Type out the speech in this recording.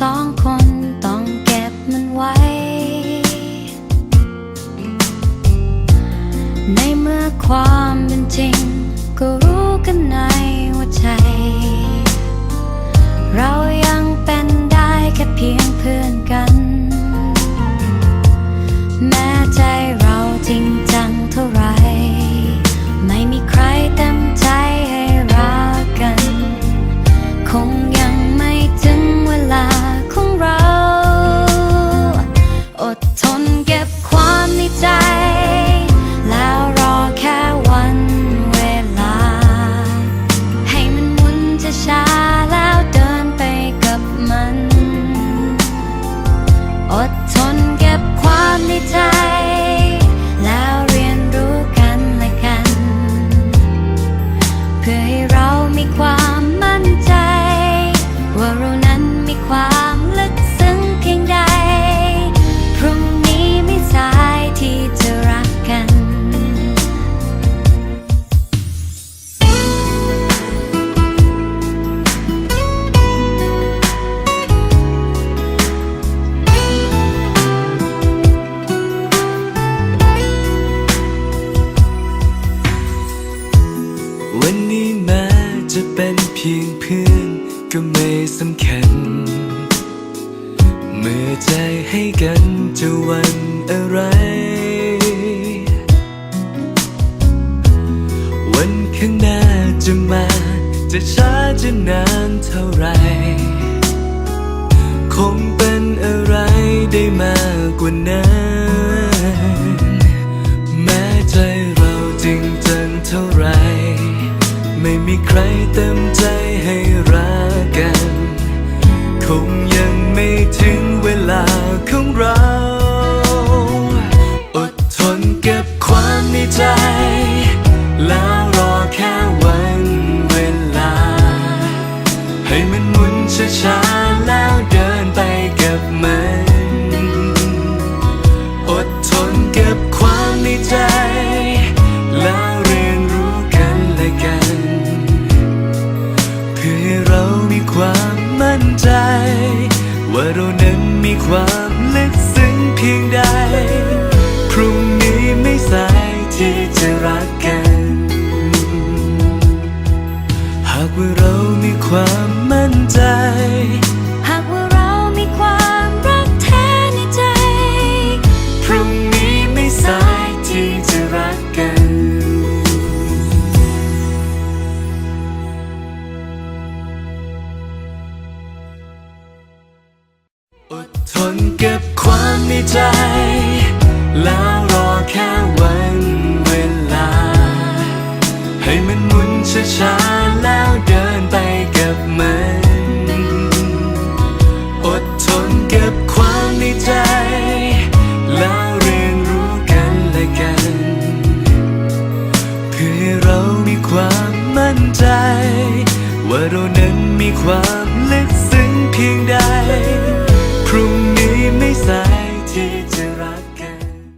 สองคนต้องเก็บมันไว้ ในเมื่อความเป็นจริง ก็รู้กันในหัวใจ เรายังเป็นได้แค่เพียง พียงเพื่อนก็ไม่สำคัญ เมื่อใจให้กันจะวันอะไร วันข้างหน้าจะมา จะช้าจะนานเท่าไร คง ให้มันหมุนช้าๆแล้วเดินไปกับมันอดทนเก็บความในใจ แล้วเรียนรู้กันและกัน เพื่อให้เรามีความมั่นใจ ว่าเรานั้นมีความลึกซึ้งเพียงใด หากว่าเรามีความรักแท้ในใจ พรุ่งนี้ไม่สายที่จะรักกัน อดทนเก็บความในใจแล้ว มีความลึกซึ้งเพียงใด